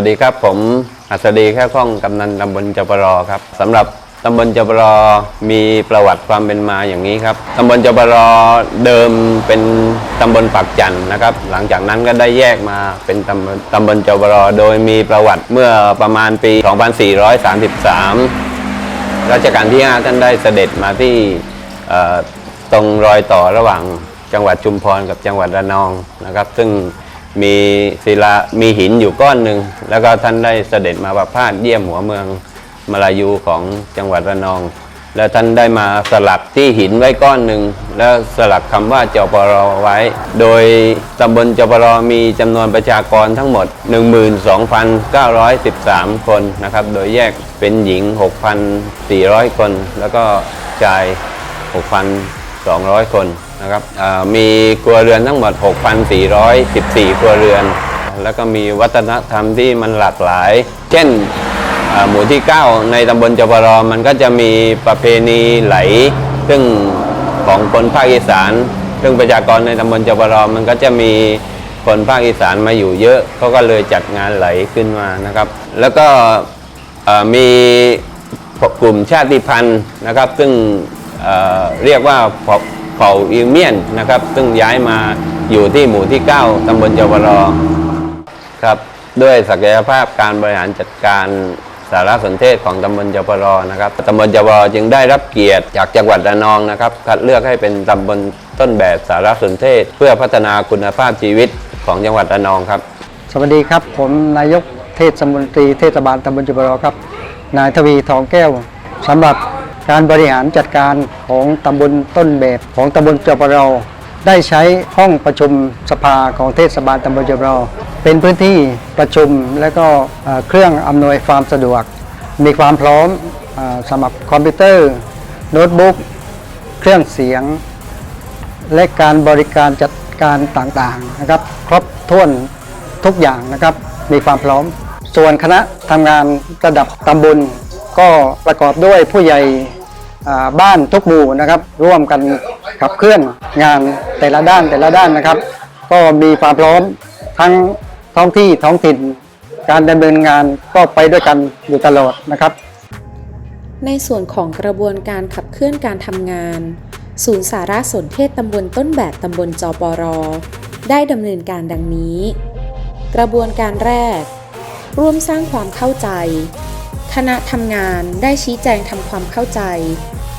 วัสดีครับ ผมอัศดีแค่ข้องกำนันตำบลจปรอครับสำหรับตำบลจปรอมีประวัติความเป็นมาอย่างนี้ครับตำบลจปรอเดิมเป็นตำบลปักจันนะครับ หลังจากนั้นก็ได้แยกมาเป็นตำบลตำบลจปรอโดยมีประวัติเมื่อประมาณปี 2433 รัชกาลที่ 5 ท่านได้เสด็จมาที่ตรงรอยต่อระหว่างจังหวัดชุมพรกับจังหวัดระนองนะครับ ซึ่ง มีศิลามีหินอยู่ก้อนหนึ่ง แล้วก็ท่านได้เสด็จมาประพาสเยี่ยมหัวเมืองมาลายูของจังหวัดระนอง แล้วท่านได้มาสลักที่หินไว้ก้อนหนึ่ง แล้วสลักคำว่าจปรไว้ โดยตำบลจปรมีจำนวนประชากรทั้งหมด 12,913 คนนะครับ โดยแยกเป็นหญิง 6,400 คน แล้วก็ชาย 6,200 คน นะครับมีครัวเรือนทั้งหมด 6,414 ครัวเรือน แล้วก็มีวัฒนธรรมที่มันหลากหลาย เช่นหมู่ที่ 9 ในตำบลจปรมันก็จะมีประเพณีไหล ซึ่งของคนภาคอีสาน ซึ่งประชากรในตำบลจปรมันก็จะมีคนภาคอีสานมาอยู่เยอะเขาก็เลยจัดงานไหลขึ้นมานะครับ แล้วก็มีกลุ่มชาติพันธุ์นะครับ ซึ่งเรียกว่า เผ่าเผ่าอิวเมียนนะครับ ซึ่งย้ายมาอยู่ที่หมู่ที่ 9ตำบลจปรครับ ด้วยศักยภาพการบริหารจัดการสารสนเทศของตำบลจปรนะครับตำบลจปรจึงได้รับเกียรติจากจังหวัดระนองนะครับ คัดเลือกให้เป็นตำบลต้นแบบสารสนเทศ เพื่อพัฒนาคุณภาพชีวิตของจังหวัดระนองครับ สวัสดีครับ ผมนายกเทศมนตรีเทศบาลตำบลจุบรอครับ นายทวีทองแก้วสำหรับ การบริหารจัดการของตำบลต้นแบบของตำบลจุบรอได้ใช้ห้องประชุมสภาของเทศบาลตำบลจุบรอเป็นพื้นที่ประชุมและก็เครื่องอำนวยความสะดวก มีความพร้อมสำหรับคอมพิวเตอร์ โน้ตบุ๊ก เครื่องเสียง และการบริการจัดการต่างๆนะครับ ครบถ้วนทุกอย่างนะครับ มีความพร้อม ส่วนคณะทำงานระดับตำบลก็ประกอบด้วยผู้ใหญ่ บ้านทุกหมู่นะครับ ร่วมกันขับเคลื่อนงานแต่ละด้านแต่ละด้านนะครับ ก็มีความพร้อมทั้งท้องที่ท้องถิ่น การดำเนินงานก็ไปด้วยกันอยู่ตลอดนะครับ ในส่วนของกระบวนการขับเคลื่อนการทำงาน ศูนย์สารสนเทศตำบลต้นแบบตำบลจปร ได้ดำเนินการดังนี้ กระบวนการแรก ร่วมสร้างความเข้าใจ คณะทำงานได้ชี้แจงทำความเข้าใจ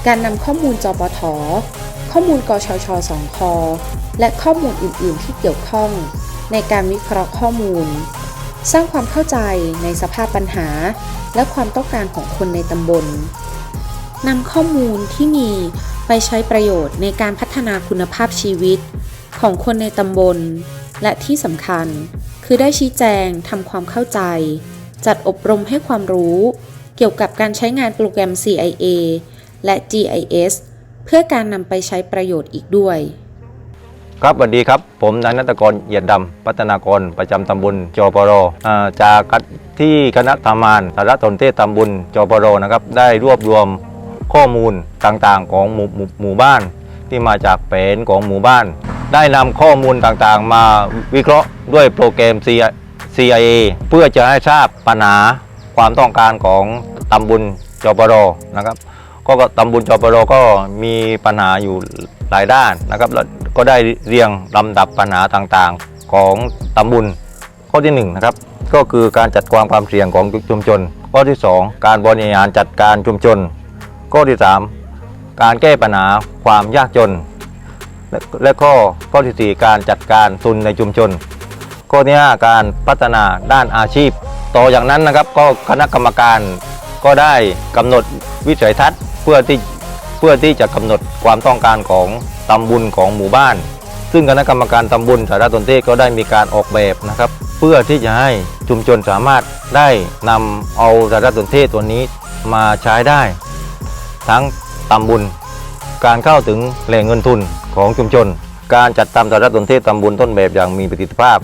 การนำข้อมูลจปท ข้อมูลกชชสองคและข้อมูลอื่น ๆ ที่เกี่ยวข้อง ในการวิเคราะห์ข้อมูล สร้างความเข้าใจในสภาพปัญหา และความต้องการของคนในตำบลนำข้อมูลที่มีไปใช้ประโยชน์ในการพัฒนาคุณภาพชีวิต ของคนในตำบล และที่สำคัญ คือได้ชี้แจงทำความเข้าใจ จัดอบรมให้ความรู้ เกี่ยวกับการใช้งานโปรแกรม CIA และ GIS เพื่อการนำไปใช้ประโยชน์อีกด้วย ครับสวัสดีครับ ผมนายนัตกรเอียดดำพัฒนากรประจำตำบลจอปรอจากที่คณะทำงานสารสนเทศตำบลจอปรนะครับ ได้รวบรวมข้อมูลต่างๆ ของหมู่หมู่หมู่บ้าน ที่มาจากแผนของหมู่บ้าน ได้นำข้อมูลต่างๆ มาวิเคราะห์ด้วยโปรแกรม CIA เพื่อจะให้ทราบปัญหาความต้องการของตำบลจอปรนะครับ ก็ตำบลจปรก็มีปัญหาอยู่หลายด้านนะครับแล้วก็ได้เรียงลำดับปัญหาต่างๆของตำบลข้อที่1นนะครับก็คือการจัดการความเสี่ยงของชุมชน ข้อที่ 2 การบริหารจัดการชุมชน ข้อที่ 3 การแก้ปัญหาความยากจนและและข้อข้อที่ 4 การจัดการทุนในชุมชน ข้อที่ 5 การพัฒนาด้านอาชีพ ต่ออย่างนั้นนะครับก็คณะกรรมการก็ได้กำหนดวิสัยทัศน์ พื่อที่เพื่อที่จะกำหนดความต้องการของตำบลของหมู่บ้าน ซึ่งคณะกรรมการตำบลสารสนเทศก็ได้มีการออกแบบนะครับ เพื่อที่จะให้ชุมชนสามารถได้นำเอาสารสนเทศตัวนี้มาใช้ได้ ทั้งตำบลการเข้าถึงแหล่งเงินทุนของชุมชน การจัดทำสารสนเทศตำบลต้นแบบอย่างมีประสิทธิภาพ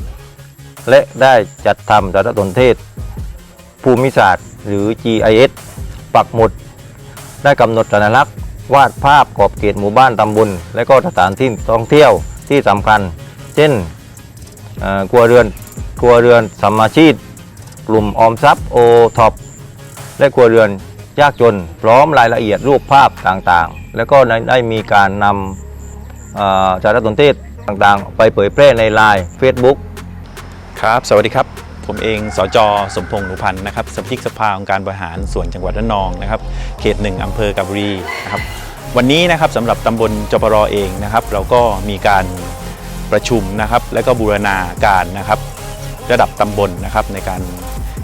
และได้จัดทำสารสนเทศภูมิศาสตร์หรือ GIS ปักหมุด ได้กำหนดสัญลักษณ์ วาดภาพขอบเขตหมู่บ้านตำบลและก็สถานที่ท่องเที่ยวที่สำคัญ เช่นเอ่อครัวเรือนครัวเรือนสมาชีพกลุ่มออมทรัพย์โอท็อปและครัวเรือนยากจนพร้อมรายละเอียดรูปภาพต่างๆ แล้วก็ได้มีการนำสารสนเทศต่างๆ ไปเผยแพร่ในไลน์ Facebook ครับ สวัสดีครับ ผมเอง สจ สมพงษ์หนูพันธ์นะครับสมาชิกสภาองค์การบริหารส่วนจังหวัดระนองนะครับ เขตหนึ่งอำเภอกาบบุรีนะครับ วันนี้นะครับสำหรับตำบลจปรอเองนะครับ เราก็มีการประชุมนะครับ และก็บูรณาการนะครับ ระดับตำบลนะครับในการ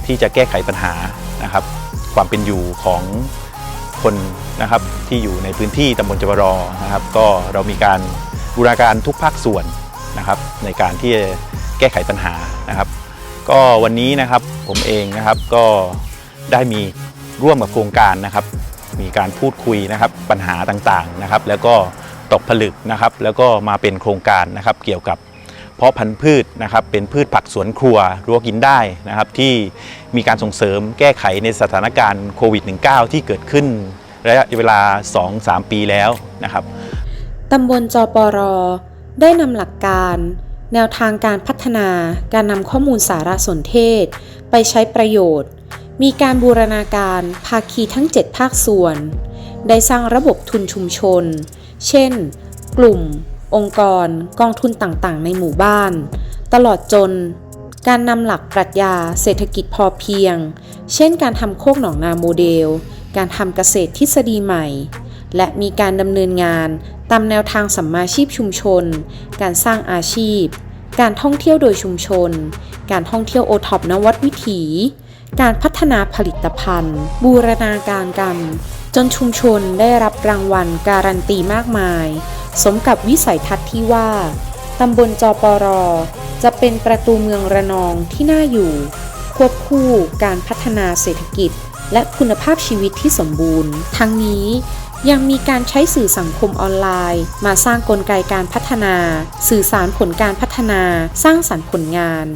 ที่จะแก้ไขปัญหานะครับ ความเป็นอยู่ของคนนะครับที่อยู่ในพื้นที่ตำบลจปรอนะครับ ก็เรามีการบูรณาการทุกภาคส่วนนะครับ ในการที่จะแก้ไขปัญหานะครับ ก็วันนี้นะครับผมเองนะครับก็ได้มีร่วมกับโครงการนะครับ มีการพูดคุยนะครับปัญหาต่างๆนะครับ แล้วก็ตกผลึกนะครับ แล้วก็มาเป็นโครงการนะครับ เกี่ยวกับเพาะพันธุ์พืชนะครับ เป็นพืชผักสวนครัวรั้วกินได้นะครับ ที่มีการส่งเสริมแก้ไขในสถานการณ์โควิด -19 ที่เกิดขึ้นระยะเวลา 2-3 ปีแล้วนะครับตำบลจปรได้นำหลักการ แนวทางการพัฒนาการนำข้อมูลสารสนเทศ ไปใช้ประโยชน์ มีการบูรณาการภาคีทั้ง 7 ภาคส่วน ได้สร้างระบบทุนชุมชน เช่น กลุ่ม องค์กร กองทุนต่างๆ ในหมู่บ้าน ตลอดจน การนำหลักปรัชญาเศรษฐกิจพอเพียง เช่น การทำโคกหนองนาโมเดล การทำเกษตรทฤษฎีใหม่ และมีการดำเนินงานตามแนวทางสัมมาชีพชุมชน การสร้างอาชีพ การท่องเที่ยวโดยชุมชน การท่องเที่ยวโอท็อปนวัดวิถี การพัฒนาผลิตภัณฑ์ บูรณาการกัน จนชุมชนได้รับรางวัลการันตีมากมาย สมกับวิสัยทัศน์ที่ว่าตำบลจปร จะเป็นประตูเมืองระนองที่น่าอยู่ ควบคู่การพัฒนาเศรษฐกิจ และคุณภาพชีวิตที่สมบูรณ์ ทั้งนี้ ยังมีการใช้สื่อสังคมออนไลน์ มาสร้างกลไกการพัฒนา สื่อสารผลการพัฒนา สร้างสรรค์ผลงาน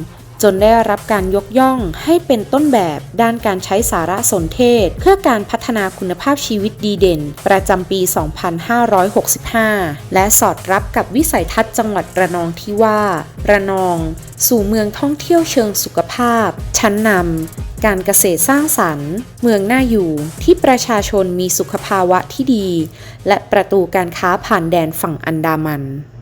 จนได้รับการยกย่องให้เป็นต้นแบบด้านการใช้สารสนเทศ เพื่อการพัฒนาคุณภาพชีวิตดีเด่น ประจำปี 2565 และสอดรับกับวิสัยทัศน์จังหวัดระนองที่ว่า ระนอง สู่เมืองท่องเที่ยวเชิงสุขภาพ ชั้นนำ การเกษตรสร้างสรรค์ เมืองน่าอยู่ที่ประชาชนมีสุขภาวะที่ดี และประตูการค้าผ่านแดนฝั่งอันดามัน